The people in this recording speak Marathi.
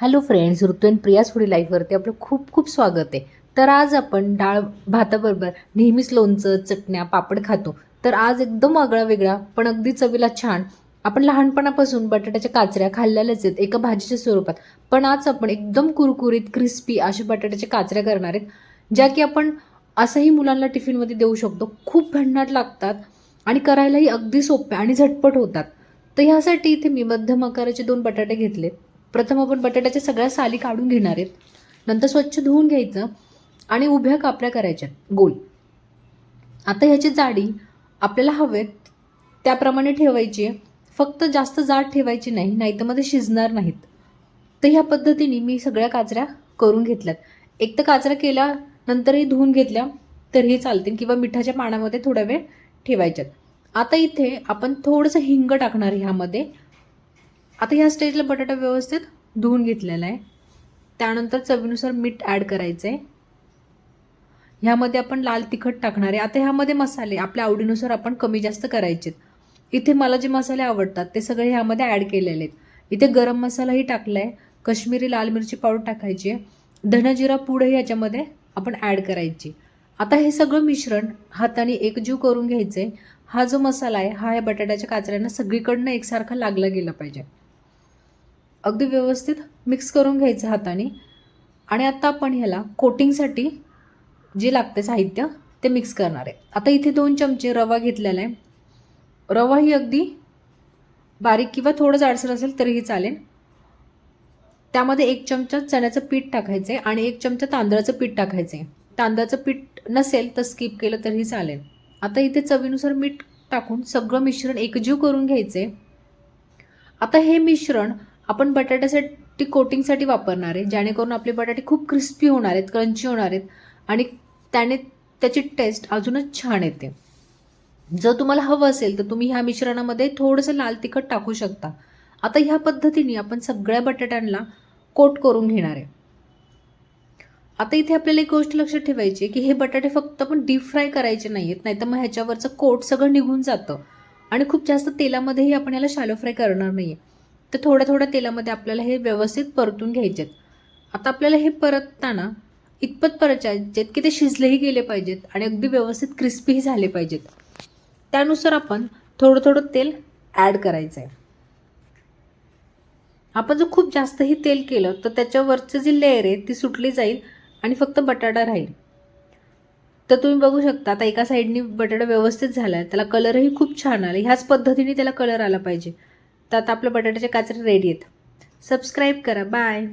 हॅलो फ्रेंड्स ऋतुन प्रियास फुडी लाईफवरती आपलं खूप खूप स्वागत आहे. तर आज आपण डाळ भाताबरोबर नेहमीच लोणचं चटण्या पापड खातो. तर आज एकदम आगळा वेगळा पण अगदी चवीला छान. आपण लहानपणापासून बटाट्याच्या काचऱ्या खाल्लेल्याच आहेत एका भाजीच्या स्वरूपात. पण आज आपण एकदम कुरकुरीत क्रिस्पी अशा बटाट्याच्या काचऱ्या करणार आहेत ज्या की आपण असंही मुलांना टिफिनमध्ये देऊ शकतो. खूप भन्नाट लागतात आणि करायलाही अगदी सोप्या आणि झटपट होतात. तर ह्यासाठी इथे मी मध्यम आकाराचे दोन बटाटे घेतले प्रथम आपण बटाट्याच्या सगळ्या साली काढून घेणार आहेत. नंतर स्वच्छ धुवून घ्यायचं आणि उभ्या कापड्या करायच्या गोल. आता ह्याची जाडी आपल्याला हवेत त्याप्रमाणे ठेवायची आहे. फक्त जास्त जाड ठेवायची नाही नाहीतरमध्ये शिजणार नाहीत. तर ह्या पद्धतीने मी सगळ्या काचऱ्या करून घेतल्यात. एक तर काचऱ्या केल्यानंतरही धुवून घेतल्या तरीही चालतील किंवा मिठाच्या पाण्यामध्ये थोडा वेळ ठेवायच्यात. आता इथे आपण थोडंसं हिंग टाकणार आहे ह्यामध्ये. आता ह्या स्टेजला बटाटा व्यवस्थित धुवून घेतलेला आहे. त्यानंतर चवीनुसार मीठ ॲड करायचं आहे ह्यामध्ये आपण लाल तिखट टाकणार आहे. आता ह्यामध्ये मसाले आपल्या आवडीनुसार आपण कमी जास्त करायचे इथे मला जे मसाले आवडतात ते सगळे ह्यामध्ये ॲड केलेले आहेत. इथे गरम मसालाही टाकला आहे कश्मीरी लाल मिरची पावडर टाकायची. आहे धनजिरा पूडही ह्याच्यामध्ये आपण ॲड करायची. आता हे सगळं मिश्रण हाताने एकजीव करून घ्यायचं आहे हा जो मसाला आहे हा या बटाट्याच्या काचऱ्यांना सगळीकडनं एकसारखा लागला गेला पाहिजे. अगदी व्यवस्थित मिक्स करून घ्यायचं हाताने. आणि आता आपण ह्याला कोटिंगसाठी जे लागते साहित्य ते मिक्स करणार आहे. आता इथे दोन चमचे रवा घेतलेला आहे. रवा ही अगदी बारीक किंवा थोडं जाडसर असेल तरीही चालेल. त्यामध्ये एक चमचा चण्याचं पीठ टाकायचं आहे आणि एक चमचा तांदळाचं पीठ टाकायचं आहे. तांदळाचं पीठ नसेल तर स्किप केलं तरीही चालेल. आता इथे चवीनुसार मीठ टाकून सगळं मिश्रण एकजीव करून घ्यायचं आहे आता हे मिश्रण आपण बटाट्यासाठी कोटिंगसाठी वापरणार आहे जेणेकरून आपले बटाटे खूप क्रिस्पी होणार आहेत क्रंची होणार आहेत आणि त्याने त्याची टेस्ट अजूनच छान येते. जर तुम्हाला हवं असेल तर तुम्ही ह्या मिश्रणामध्ये थोडंसं लाल तिखट टाकू शकता. आता ह्या पद्धतीने आपण सगळ्या बटाट्यांना कोट करून घेणार आहे. आता इथे आपल्याला एक गोष्ट लक्षात ठेवायची आहे की हे बटाटे फक्त आपण डीप फ्राय करायचे नाही आहेत नाही तर मग ह्याच्यावरचं कोट सगळं निघून जातं. आणि खूप जास्त तेलामध्येही आपण याला शॅलो फ्राय करणार नाही आहे तर थोड्या थोड्या तेलामध्ये आपल्याला हे व्यवस्थित परतून घ्यायचे आहेत. आता आपल्याला हे परतताना इतपत परतायचे आहेत की ते शिजलेही गेले पाहिजेत आणि अगदी व्यवस्थित क्रिस्पीही झाले पाहिजेत. त्यानुसार आपण थोडं थोडं तेल ॲड करायचं आहे. आपण जर खूप जास्तही तेल केलं तर त्याच्यावरचं जी लेअर आहे ती सुटली जाईल आणि फक्त बटाटा राहील. तर तुम्ही बघू शकता आता एका साईडनी बटाटा व्यवस्थित झाला आहे त्याला कलरही खूप छान आला. ह्याच पद्धतीने त्याला कलर आला पाहिजे. तर आता आपलं बटाट्याचे काचरे रेडी आहेत. सबस्क्राईब करा. बाय